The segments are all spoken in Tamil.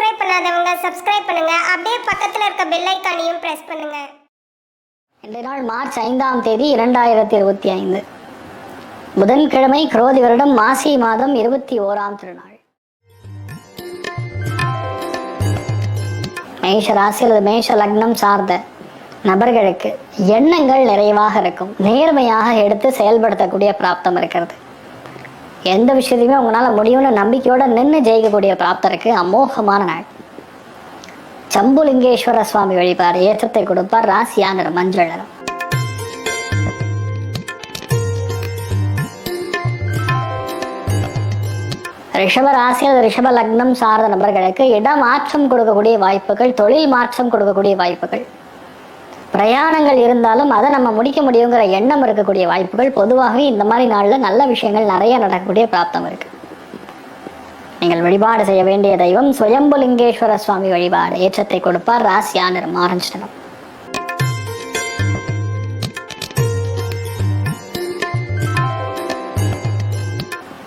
சப்ஸ்கிரைப் பண்ணாதவங்க சப்ஸ்கிரைப் பண்ணுங்க. அப்படியே பக்கத்துல இருக்க பெல் ஐக்கானையும் பிரஸ் பண்ணுங்க. இன்றைய நாள் மார்ச் ஐந்தாம் தேதி இரண்டாயிரத்தி இருபத்தி ஐந்து. புதன்கிழமை குரோதி வருடம் மாசி மாதம் இருபத்தி ஓராம் திருநாள். மேஷ ராசி அல்லது மேஷ லக்னம் சார்ந்த நபர்களுக்கு எண்ணங்கள் நிறைவாக இருக்கும். நேர்மையாக எடுத்து செயல்படுத்தக்கூடிய பிராப்தம் இருக்கிறது. எந்த விஷயத்தையுமே உங்களால் முடியும்னு நம்பிக்கையோட நின்று ஜெயிக்கக்கூடிய பிராப்தருக்கு அமோகமான நாள். சம்புலிங்கேஸ்வர சுவாமி வழிபார் ஏற்றத்தை கொடுப்பார் ராசியா நிறம் மஞ்சள் நிறம் ரிஷப ராசியில் ரிஷப லக்னம் சார்ந்த நபர்களுக்கு இடம் மாற்றம் கொடுக்கக்கூடிய வாய்ப்புகள் தொழில் மாற்றம் கொடுக்கக்கூடிய வாய்ப்புகள். பிரயாணங்கள் இருந்தாலும் அதை நம்ம முடிக்க முடியுங்கிற எண்ணம் இருக்கக்கூடிய வாய்ப்புகள் பொதுவாகவே இந்த மாதிரி நாளில் நல்ல விஷயங்கள் நிறைய நடக்கக்கூடிய பிராப்தம் இருக்கு. நீங்கள் வழிபாடு செய்ய வேண்டிய தெய்வம் சுயம்புலிங்கேஸ்வர சுவாமி வழிபாடு. ஏற்றத்தை கொடுப்பார் ராசியா நிறம் ஆரஞ்சு நிறம்.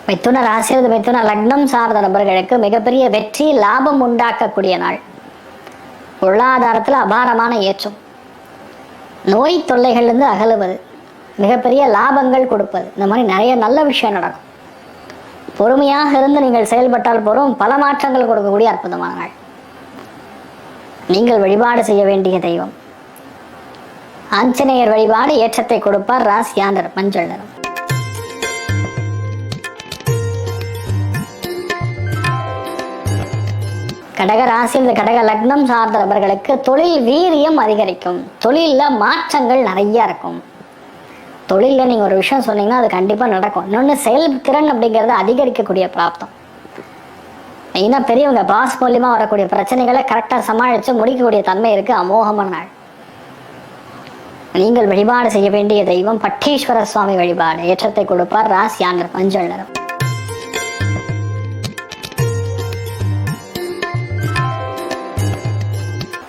மிதுன மிதுன லக்னம் சார்ந்த நபர்களுக்கு மிகப்பெரிய வெற்றி லாபம் உண்டாக்கக்கூடிய நாள். பொருளாதாரத்தில் அபாரமான ஏற்றம். நோய் தொல்லைகள்லேருந்து அகலுவது மிகப்பெரிய லாபங்கள் கொடுப்பது. இந்த மாதிரி நிறைய நல்ல விஷயம் நடக்கும். பொறுமையாக இருந்து நீங்கள் செயல்பட்டால் போதும் பல மாற்றங்கள் கொடுக்கக்கூடிய அற்புதமான நாள் நீங்கள் வழிபாடு செய்ய வேண்டிய தெய்வம். ஆஞ்சநேயர் வழிபாடு ஏற்றத்தை கொடுப்பார் ராசியாண்டர் மஞ்சள் நிறம். கடக ராசி இந்த கடக லக்னம் சார்ந்த நபர்களுக்கு தொழில் வீரியம் அதிகரிக்கும். தொழிலில் மாற்றங்கள் நிறைய இருக்கும். தொழிலில் நீங்கள் ஒரு விஷயம் சொன்னீங்கன்னா அது கண்டிப்பாக நடக்கும். இன்னொன்று செயல்திறன் அப்படிங்கிறது அதிகரிக்கக்கூடிய பிராப்தம். மெயினாக பெரியவங்க பாஸ் மூலியமா வரக்கூடிய பிரச்சனைகளை கரெக்டாக சமாளித்து முடிக்கக்கூடிய தன்மை இருக்குது அமோகமான நாள். நீங்கள் வழிபாடு செய்ய வேண்டிய தெய்வம் பட்டீஸ்வர சுவாமி வழிபாடு. ஏற்றத்தை கொடுப்பார் ராசியான மஞ்சள் நிறம்.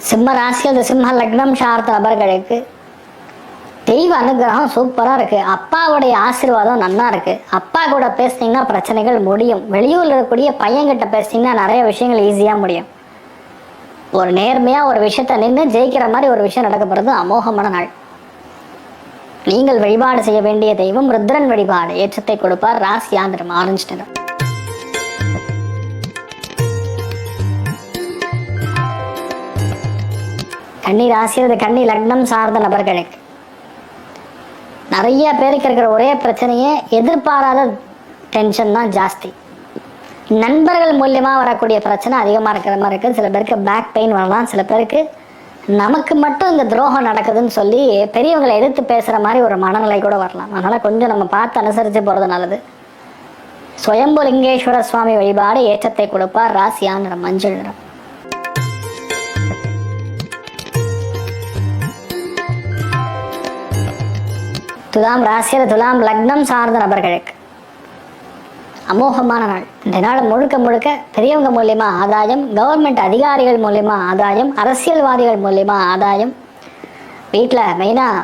சிம்ம ராசி அந்த சிம்ம லக்னம் சார்ந்த நபர்களுக்கு தெய்வ அனுகிரகம் சூப்பராக இருக்கு. அப்பாவுடைய ஆசீர்வாதம் நல்லா இருக்கு. அப்பா கூட பேசுனீங்கன்னா பிரச்சனைகள் முடியும். வெளியூரில் இருக்கக்கூடிய பையன்கிட்ட பேசுனீங்கன்னா நிறைய விஷயங்கள் ஈஸியாக முடியும். ஒரு நேர்மையாக ஒரு விஷயத்த நின்று ஜெயிக்கிற மாதிரி ஒரு விஷயம் நடக்க போகிறது அமோகமான நாள். நீங்கள் வழிபாடு செய்ய வேண்டிய தெய்வம் ருத்ரன் வழிபாடு. ஏற்றத்தை கொடுப்பார். ராசி ஆந்திரம் ஆரஞ்சு நிறம். கன்னி ராசி கன்னி லக்னம் சார்ந்த நபர்களுக்கு நிறைய பேருக்கு இருக்கிற ஒரே பிரச்சனையே எதிர்பாராத டென்ஷன் தான் ஜாஸ்தி. நண்பர்கள் மூலியமாக வரக்கூடிய பிரச்சனை அதிகமாக இருக்கிற மாதிரி இருக்குது சில பேருக்கு பேக் பெயின் வரலாம் சில பேருக்கு நமக்கு மட்டும் இந்த துரோகம் நடக்குதுன்னு சொல்லி பெரியவங்களை எதிர்த்து பேசுகிற மாதிரி ஒரு மனநிலை கூட வரலாம். அதனால் கொஞ்சம் நம்ம பார்த்து அனுசரித்து போகிறது நல்லது. சுயம்புலிங்கேஸ்வர சுவாமி வழிபாடு ஏற்றத்தை கொடுப்பார் ராசியான மஞ்சள் நிறம். துலாம் ராசியில் துலாம் லக்னம் சார்ந்த நபர்களுக்கு. அமோகமான நாள். இந்த நாள் முழுக்க முழுக்க பெரியவங்க மூலியமா ஆதாயம் கவர்மெண்ட் அதிகாரிகள் மூலியமா ஆதாயம் அரசியல்வாதிகள் மூலியமா ஆதாயம். வீட்டில் மெயினாக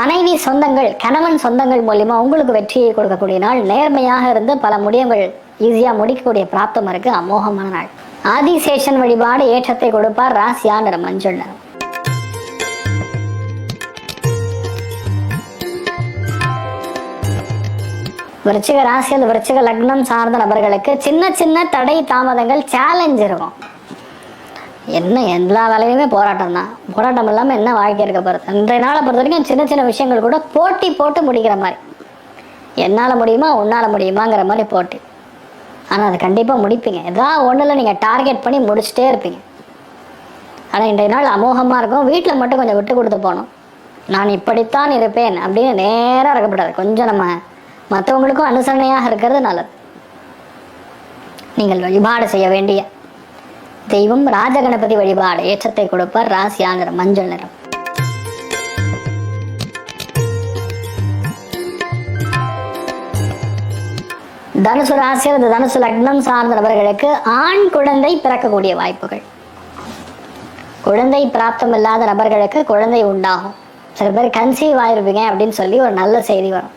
மனைவி சொந்தங்கள் கணவன் சொந்தங்கள் மூலியமா உங்களுக்கு வெற்றியை கொடுக்கக்கூடிய நாள். நேர்மையாக இருந்து பல முடியங்கள் ஈஸியாக முடிக்கக்கூடிய பிராப்தம் இருக்குது அமோகமான நாள். ஆதிசேஷன் வழிபாடு ஏற்றத்தை கொடுப்பார் ராசியா நிறம் மஞ்சள். நிறம் விருச்சிக ராசி அல்லது விருச்சிக லக்னம் சார்ந்த நபர்களுக்கு சின்ன சின்ன தடை தாமதங்கள் சேலஞ்ச் இருக்கும். என்ன எல்லா வேலையுமே போராட்டம் தான். போராட்டம் இல்லாமல் என்ன வாழ்க்கை இருக்க போகிறது இன்றைய நாளை பொறுத்த வரைக்கும் சின்ன சின்ன விஷயங்கள் கூட போட்டி போட்டு முடிக்கிற மாதிரி. என்னால் முடியுமா உன்னால் முடியுமாங்கிற மாதிரி போட்டி. ஆனால் அது கண்டிப்பாக முடிப்பீங்க. ஏதாவது ஒன்றில் நீங்கள் டார்கெட் பண்ணி முடிச்சுட்டே இருப்பீங்க. ஆனால் இன்றைய நாள் அமோகமாக இருக்கும். வீட்டில் மட்டும் கொஞ்சம் விட்டு கொடுத்து போகணும். நான் இப்படித்தான் இருப்பேன் அப்படின்னு நேராக இருக்கப்படாது கொஞ்சம் நம்ம மற்றவங்களுக்கும் அனுசரணையாக இருக்கிறது நல்லது. நீங்கள் வழிபாடு செய்ய வேண்டிய தெய்வம் ராஜகணபதி வழிபாடு ஏற்றத்தை கொடுப்பார் ராசியா நிறம் மஞ்சள் நிறம். தனுசு ராசி அல்லது தனுசு லக்னம் சார்ந்த நபர்களுக்கு ஆண் குழந்தை பிறக்கக்கூடிய வாய்ப்புகள். குழந்தை பிராப்தம் இல்லாத நபர்களுக்கு குழந்தை உண்டாகும். சில பேர் கன்சீவ் ஆயிருப்பீங்க அப்படின்னு சொல்லி ஒரு நல்ல செய்தி வரும்.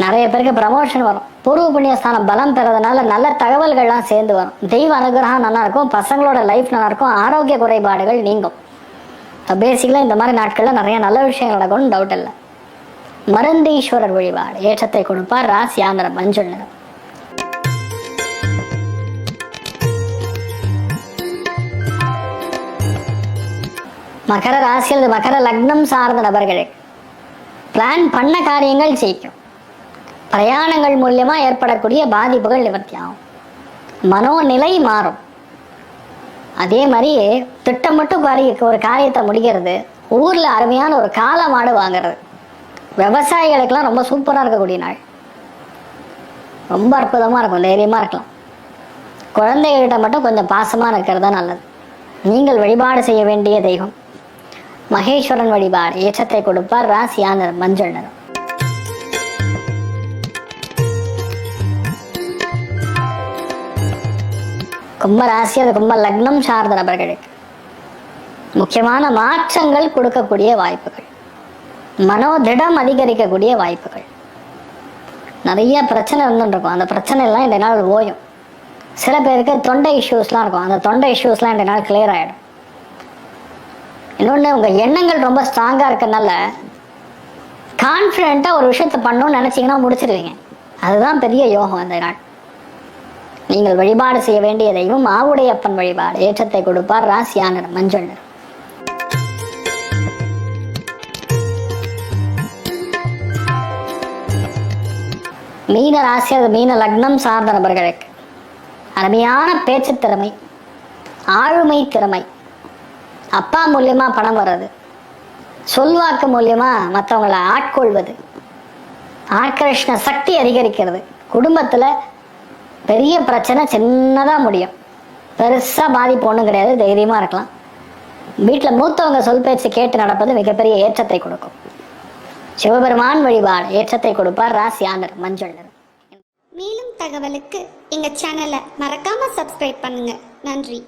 நிறைய பேருக்கு ப்ரமோஷன் வரும். பூர்வ புண்ணியஸ்தானம் பலம் பெறதுனால நல்ல தகவல்கள்லாம் சேர்ந்து வரும். தெய்வ அனுகிரகம் நல்லா இருக்கும் பசங்களோட லைஃப் நல்லா இருக்கும் ஆரோக்கிய குறைபாடுகள் நீங்கும். பேசிக்கலாக இந்த மாதிரி நாட்களில் நிறைய நல்ல விஷயங்கள் நடக்கும்னு டவுட் இல்லை. மருந்தீஸ்வரர் வழிபாடு ஏற்றத்தை கொடுப்பார் ராசி ஆந்திரம் மஞ்சள் நிறம் மகர ராசியில் மகர லக்னம் சார்ந்த நபர்களே பிளான் பண்ண காரியங்கள் ஜெயிக்கும். பிரயாணங்கள் மூலியமா ஏற்படக்கூடிய பாதிப்புகள் நிவர்த்தி ஆகும் மனோநிலை மாறும். அதே மாதிரி திட்டமிட்டு பாரி ஒரு காரியத்தை முடிக்கிறது. ஊர்ல அருமையான ஒரு காளை மாடு வாங்குறது. விவசாயிகளுக்கெல்லாம் ரொம்ப சூப்பரா இருக்கக்கூடிய நாள். ரொம்ப அற்புதமா இருக்கும் தைரியமா இருக்கலாம். குழந்தைகள்கிட்ட மட்டும் கொஞ்சம் பாசமா இருக்கிறது தான் நல்லது. நீங்கள் வழிபாடு செய்ய வேண்டிய தெய்வம். மகேஸ்வரன் வழிபாடு ஏற்றத்தை கொடுப்பார் ராசியான மஞ்சள் நிறம். கும்ப ராசி அது கும்ப லக்னம் சார்ந்த நபர்களுக்கு முக்கியமான மாற்றங்கள் கொடுக்கக்கூடிய வாய்ப்புகள். மனோதிடம் அதிகரிக்கக்கூடிய வாய்ப்புகள். நிறைய பிரச்சனை இருந்துருக்கும் அந்த பிரச்சனை எல்லாம் இந்த நாள் ஓயும். சில பேருக்கு தொண்டை இஷ்யூஸ்லாம் இருக்கும். அந்த தொண்டை இஷ்யூஸ்லாம் இந்த நாள் கிளியர் ஆகிடும் இன்னொன்று உங்கள் எண்ணங்கள் ரொம்ப ஸ்ட்ராங்காக இருக்கனால கான்ஃபிடென்ட்டாக ஒரு விஷயத்தை பண்ணணும்னு நினச்சிங்கன்னா முடிச்சிருவீங்க. அதுதான் பெரிய யோகம் அந்த நாள். நீங்கள் வழிபாடு செய்ய வேண்டிய தெய்வம் ஆவுடையப்பன் வழிபாடு. ஏற்றத்தை கொடுப்பார் ராசியான மஞ்சள் நிறம் மீன ராசி அது மீன லக்னம் சார்ந்த நபர்களுக்கு அருமையான பேச்சு திறமை ஆளுமை திறமை. அப்பா மூலியமா பணம் வர்றது சொல்வாக்கு மூலியமா மற்றவங்களை ஆட்கொள்வது ஆக்கர்ஷண சக்தி அதிகரிக்கிறது. குடும்பத்துல பெரிய பிரச்சனை சின்னதாக முடியும். பெருசாக பாதிப்பு ஒன்றும் கிடையாது தைரியமாக இருக்கலாம். வீட்டில் மூத்தவங்க சொல் பேச்சு கேட்டு நடப்பது மிகப்பெரிய ஏற்றத்தை கொடுக்கும். சிவபெருமான் வழிபாடு ஏற்றத்தை கொடுப்பார் ராசி ஆண்டர் மஞ்சள் மேலும் தகவலுக்கு எங்கள் சேனலை மறக்காமல் சப்ஸ்கிரைப் பண்ணுங்கள் நன்றி.